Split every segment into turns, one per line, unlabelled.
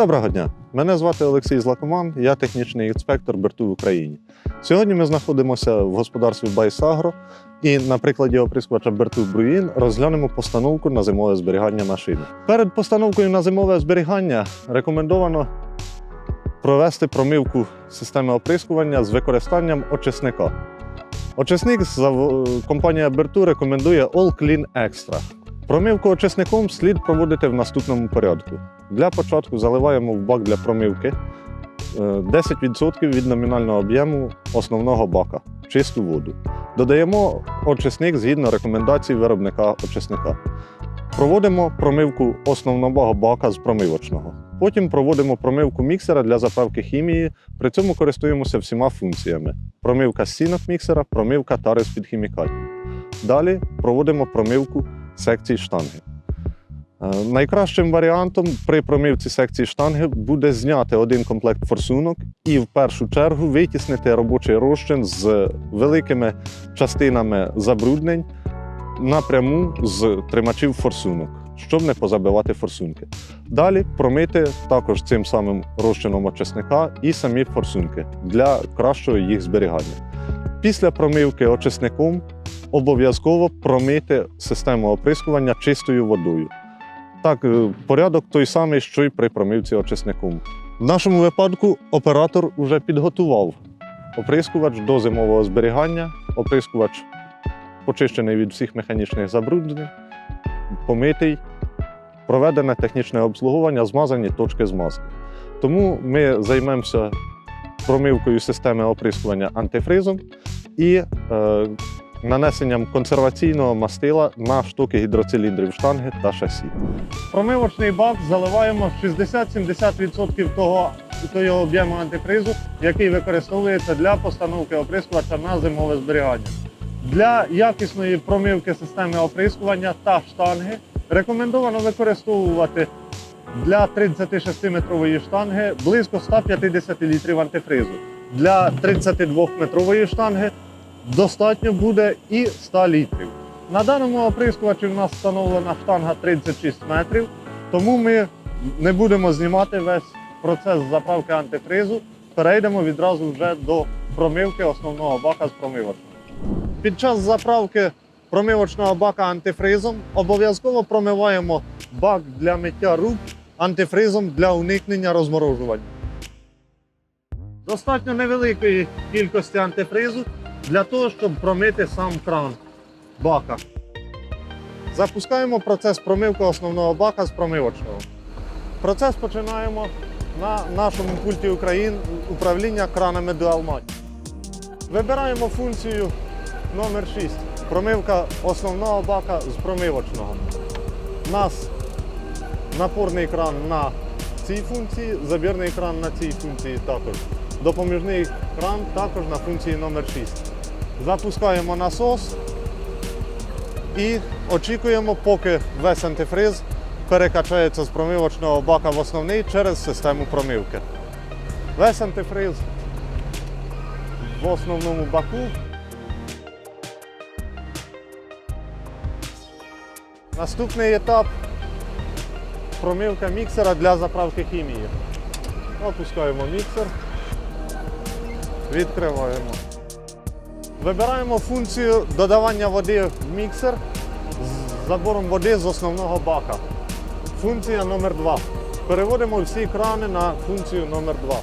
Доброго дня! Мене звати Олексій Злакоман, я технічний інспектор Берту в Україні. Сьогодні ми знаходимося в господарстві Байсагро і на прикладі оприскувача Берту Бруїн розглянемо постановку на зимове зберігання машини. Перед постановкою на зимове зберігання рекомендовано провести промивку системи оприскування з використанням очисника. Очисник компанія Берту рекомендує All Clean Extra. Промивку очисником слід проводити в наступному порядку. Для початку заливаємо в бак для промивки е, 10% від номінального об'єму основного бака чисту воду. Додаємо очисник згідно рекомендацій виробника очисника. Проводимо промивку основного бака з промивочного. Потім проводимо промивку міксера для заправки хімії. При цьому користуємося всіма функціями: промивка стінок міксера, промивка тари з-під хімікатів. Далі проводимо промивку секцій штанги. Е, Найкращим варіантом при промивці секції штанги буде зняти один комплект форсунок і в першу чергу витіснити робочий розчин з великими частинами забруднень напряму з тримачів форсунок, щоб не позабивати форсунки. Далі промити також цим самим розчином очисника і самі форсунки для кращого їх зберігання. Після промивки очисником обов'язково промити систему оприскування чистою водою. Так, е, порядок той самий, що й при промивці очисником. В нашому випадку оператор вже підготував оприскувач до зимового зберігання. Оприскувач почищений від всіх механічних забруднень, помитий, проведене технічне обслуговування, змазані точки змазки. Тому ми займемося промивкою системи оприскування антифризом і е, нанесенням консерваційного мастила на штуки гідроциліндрів штанги та шасі. Промивочний бак заливаємо 60-70% того, того об'єму антифризу, який використовується для постановки оприскувача на зимове зберігання. Для якісної промивки системи оприскування та штанги рекомендовано використовувати для 36-метрової штанги близько 150 літрів антифризу. Для 32-метрової штанги достатньо буде і 100 літрів. На даному оприскувачі в нас встановлена штанга 36 метрів, тому ми не будемо знімати весь процес заправки антифризу. Перейдемо відразу вже до промивки основного бака з промивочного. Під час заправки промивочного бака антифризом обов'язково промиваємо бак для миття рук антифризом для уникнення розморожування. Достатньо невеликої кількості антифризу для того, щоб промити сам кран бака. Запускаємо процес промивки основного бака з промивочного. Процес починаємо на нашому пульті Україн управління кранами Dualmat. Вибираємо функцію номер 6 промивка основного бака з промивочного. У нас напорний кран на цій функції, забірний кран на цій функції також. Допоміжний кран також на функції номер 6 Запускаємо насос і очікуємо, поки весь антифриз перекачається з промивочного бака в основний через систему промивки. Весь антифриз в основному баку. Наступний етап промивка міксера для заправки хімії. Опускаємо міксер, відкриваємо. Вибираємо функцію додавання води в міксер з забором води з основного бака. Функція номер 2 Переводимо всі крани на функцію номер 2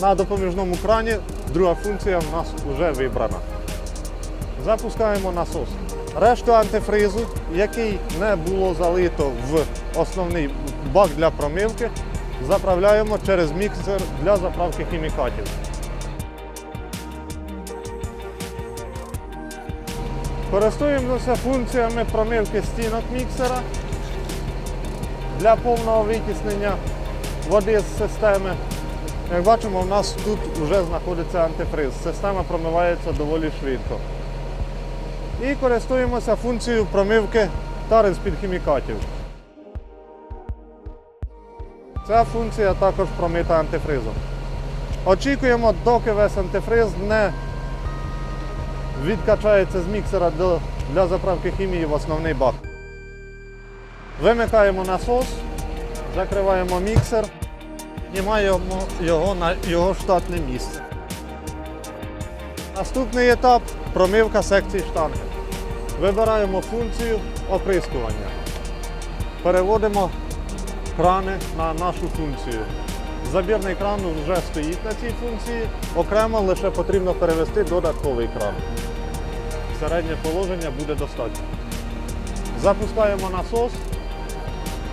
На допоміжному крані друга функція в нас вже вибрана. Запускаємо насос. Решту антифризу, який не було залито в основний бак для промивки, заправляємо через міксер для заправки хімікатів. Користуємося функціями промивки стінок міксера для повного витіснення води з системи. Як бачимо, у нас тут вже знаходиться антифриз. Система промивається доволі швидко. І користуємося функцією промивки тари з-під хімікатів. Ця функція також промита антифризом. Очікуємо, доки весь антифриз не відкачається з міксера для заправки хімії в основний бак. Вимикаємо насос Закриваємо міксер, знімаємо його на його штатне місце. Наступний етап промивка секції штанги. Вибираємо функцію оприскування. Переводимо крани на нашу функцію. Забірний кран вже стоїть на цій функції, окремо лише потрібно перевести додатковий кран. Середнє положення буде достатньо. Запускаємо насос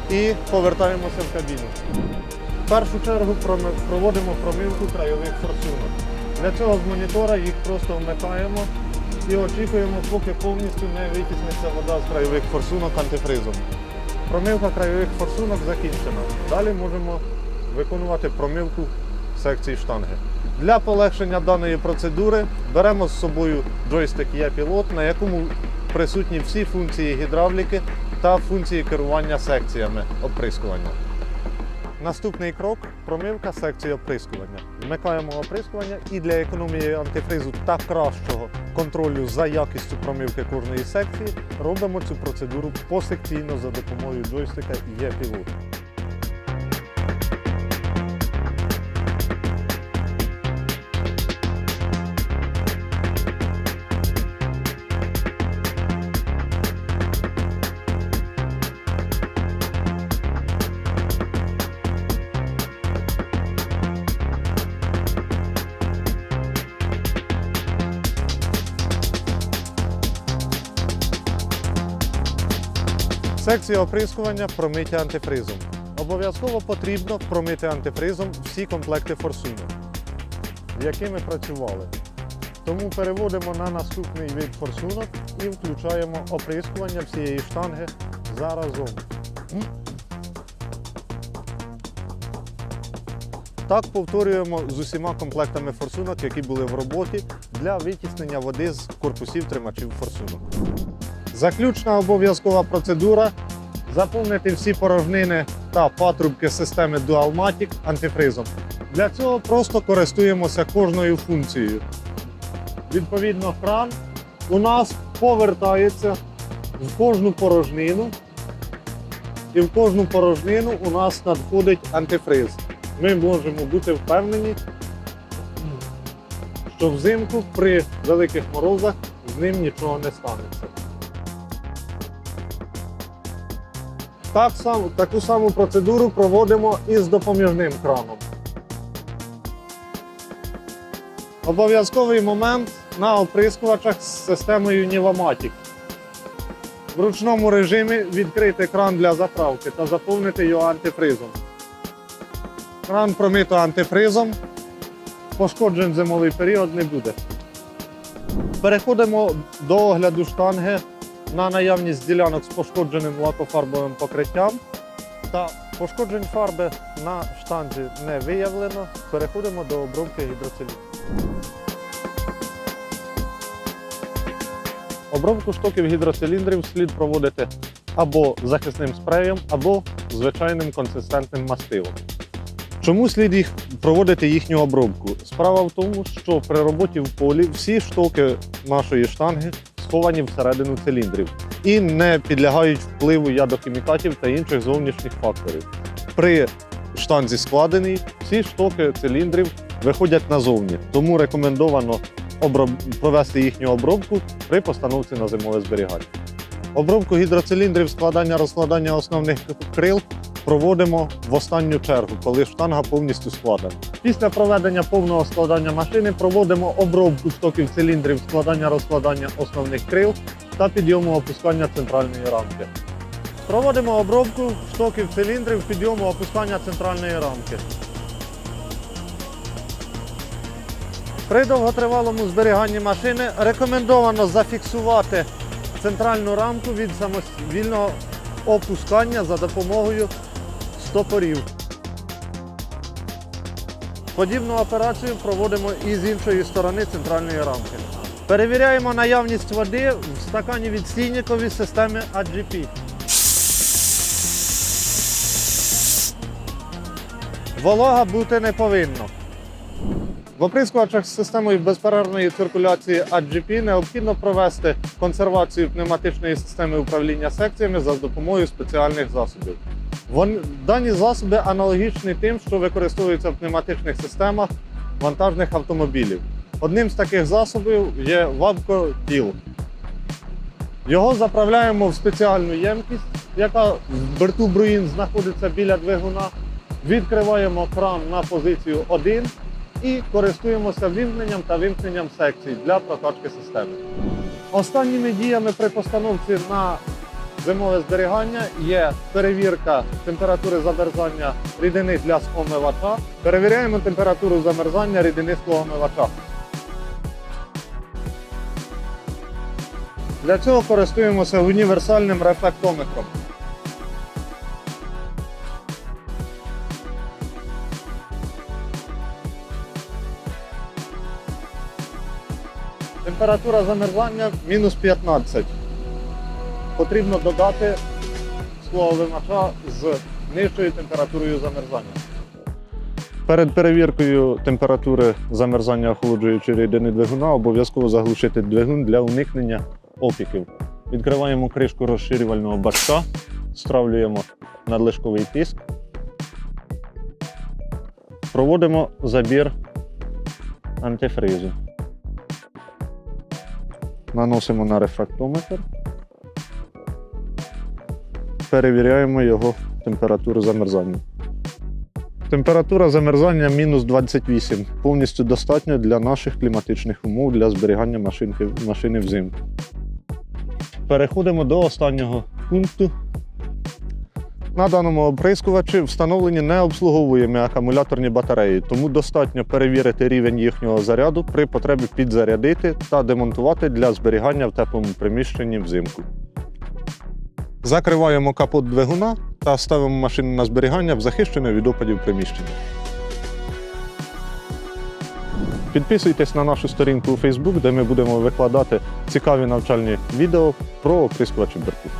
і повертаємося в кабіну. В першу чергу проводимо промивку краєвих форсунок. Для цього з монітора їх просто вмикаємо і очікуємо, поки повністю не витісниться вода з краєвих форсунок антифризом. Промивка краєвих форсунок закінчена. Далі можемо виконувати промивку секції штанги. Для полегшення даної процедури беремо з собою джойстик Є-пілот, на якому присутні всі функції гідравліки та функції керування секціями оприскування. Наступний крок промивка секції оприскування. Вмикаємо оприскування і для економії антифризу та кращого контролю за якістю промивки кожної секції робимо цю процедуру посекційно за допомогою джойстика Є-пілот. Секція оприскування промиття антифризом. Обов'язково потрібно промити антифризом всі комплекти форсунок, з якими працювали. Тому переводимо на наступний вид форсунок і включаємо оприскування всієї штанги заразом. Так повторюємо з усіма комплектами форсунок, які були в роботі для витіснення води з корпусів тримачів форсунок. Заключна обов'язкова процедура заповнити всі порожнини та патрубки системи Dualmatic антифризом. Для цього просто користуємося кожною функцією. Відповідно, кран у нас повертається в кожну порожнину, і в кожну порожнину у нас надходить антифриз. Ми можемо бути впевнені, що взимку при великих морозах з ним нічого не станеться. Так само, таку саму процедуру проводимо і з допоміжним краном. Обов'язковий момент на оприскувачах з системою Nivomatic. В ручному режимі відкрити кран для заправки та заповнити його антифризом. Кран промито антифризом, пошкоджень зимовий період не буде. Переходимо до огляду штанги на наявність ділянок з пошкодженим лакофарбовим покриттям. Та пошкоджень фарби на штанзі не виявлено. Переходимо до обробки гідроциліндрів. Обробку штоків гідроциліндрів слід проводити або захисним спреєм, або звичайним консистентним мастилом. Чому слід їх проводити їхню обробку? Справа в тому, що при роботі в полі всі штоки нашої штанги сховані всередину циліндрів і не підлягають впливу ядохімікатів та інших зовнішніх факторів. При штанзі складеній всі штоки циліндрів виходять назовні, тому рекомендовано провести їхню обробку при постановці на зимове зберігання. Обробку гідроциліндрів складання розкладання основних крил проводимо в останню чергу, коли штанга повністю складена. Після проведення повного складання машини проводимо обробку стоків циліндрів складання розкладання основних крил та підйому опускання центральної рамки. Проводимо обробку штоків циліндрів підйому опускання центральної рамки. При довготривалому зберіганні машини рекомендовано зафіксувати центральну рамку від самовільного опускання за допомогою стопорів. Подібну операцію проводимо і з іншої сторони центральної рамки. Перевіряємо наявність води в стакані відстійниковій системи AGP. Волога бути не повинно. В оприскувачах з системою безперервної циркуляції AGP необхідно провести консервацію пневматичної системи управління секціями за допомогою спеціальних засобів. Вон, дані засоби аналогічні тим, що використовуються в пневматичних системах вантажних автомобілів. Одним з таких засобів є Вавко Тіл. Його заправляємо в спеціальну ємкість, яка в борту Бруїн знаходиться біля двигуна. Відкриваємо кран на позицію 1 і користуємося вімкненням та вимкненням секцій для прокачки системи. Останніми діями при постановці на зимове зберігання є перевірка температури замерзання рідини для омивача. Перевіряємо температуру замерзання рідини з омивача. Для цього користуємося універсальним рефлектометром. Температура замерзання мінус 15. Потрібно додати скловимача з нижчою температурою замерзання. Перед перевіркою температури замерзання охолоджуючої рідини двигуна обов'язково заглушити двигун для уникнення опіків. Відкриваємо кришку розширювального бачка, стравлюємо надлишковий тиск. Проводимо забір антифризу. Наносимо на рефрактометр. Перевіряємо його температуру замерзання. Температура замерзання мінус 28. Повністю достатньо для наших кліматичних умов для зберігання машинки, машини взимку. Переходимо до останнього пункту. На даному оприскувачі встановлені необслуговуємі акумуляторні батареї, тому достатньо перевірити рівень їхнього заряду при потребі підзарядити та демонтувати для зберігання в теплому приміщенні взимку. Закриваємо капот двигуна та ставимо машину на зберігання в захищене від опадів приміщення. Підписуйтесь на нашу сторінку у Facebook, де ми будемо викладати цікаві навчальні відео про оприскувачі беркут.